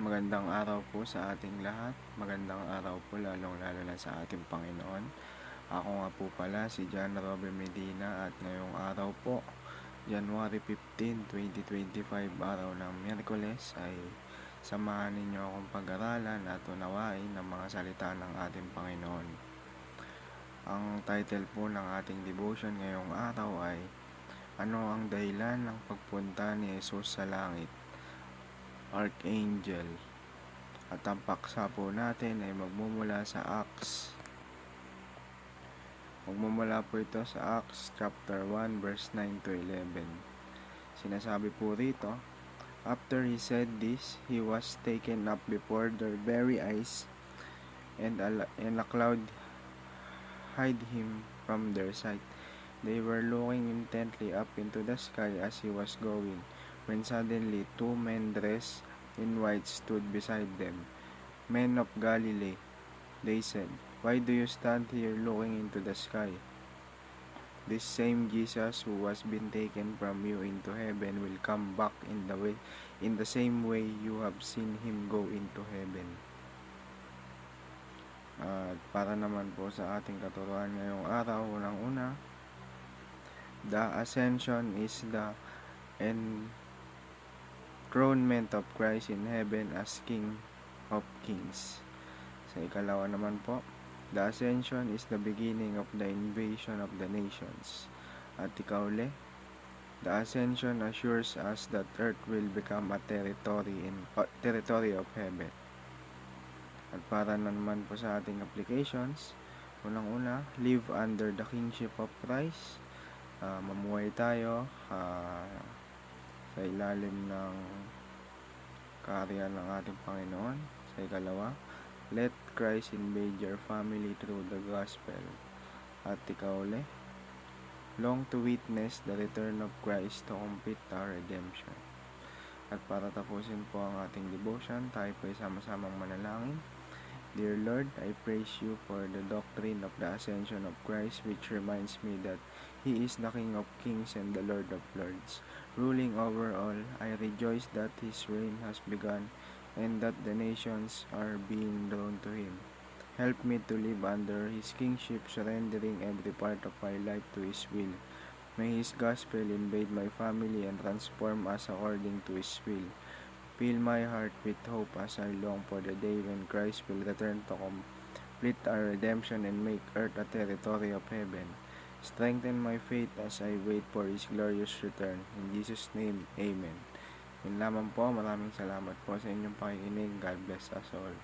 Magandang araw po sa ating lahat. Magandang araw po lalong-lalo na sa ating Panginoon. Ako nga po pala si John Robert Medina at ngayong araw po, January 15, 2025, araw ng Miyerkules ay samahan ninyo akong pag-aralan at unawain ng mga salita ng ating Panginoon. Ang title po ng ating devotion ngayong araw ay Ano ang dahilan ng pagpunta ni Jesus sa langit? Archangel. At ang paksa po natin ay magmumula sa Acts. Magmumula po ito sa Acts chapter 1 verse 9 to 11. Sinasabi po rito, After he said this, he was taken up before their very eyes, and a, and a cloud hid him from their sight. They were looking intently up into the sky as he was going, when suddenly two men dressed in white stood beside them. Men of Galilee, they said, Why do you stand here looking into the sky? This same Jesus who was been taken from you into heaven will come back in the way in the same way you have seen him go into heaven. At para naman po sa ating katuruan ngayong araw, unang-una, the ascension is the enthronement of Christ in heaven as King of Kings. Sa ikalawa naman po, the ascension is the beginning of the invasion of the nations. At ikauli, the ascension assures us that earth will become a territory in uh, territory of heaven. At para na naman po sa ating applications, unang-una, live under the kingship of Christ. Uh, mamuhay tayo uh, sa ilalim ng kaharian ng ating Panginoon. Sa ikalawa, let Christ invade your family through the gospel. At ikaw uli, long to witness the return of Christ to complete our redemption. At para tapusin po ang ating devotion, tayo po sama-samang manalangin. Dear Lord, I praise you for the doctrine of the ascension of Christ, which reminds me that He is the King of kings and the Lord of lords. Ruling over all, I rejoice that His reign has begun and that the nations are being drawn to Him. Help me to live under His kingship, surrendering every part of my life to His will. May His gospel invade my family and transform us according to His will. Fill my heart with hope as I long for the day when Christ will return to complete our redemption and make earth a territory of heaven. Strengthen my faith as I wait for His glorious return. In Jesus' name, Amen. Yun lamang po. Maraming salamat po sa inyong pakikinig. God bless us all.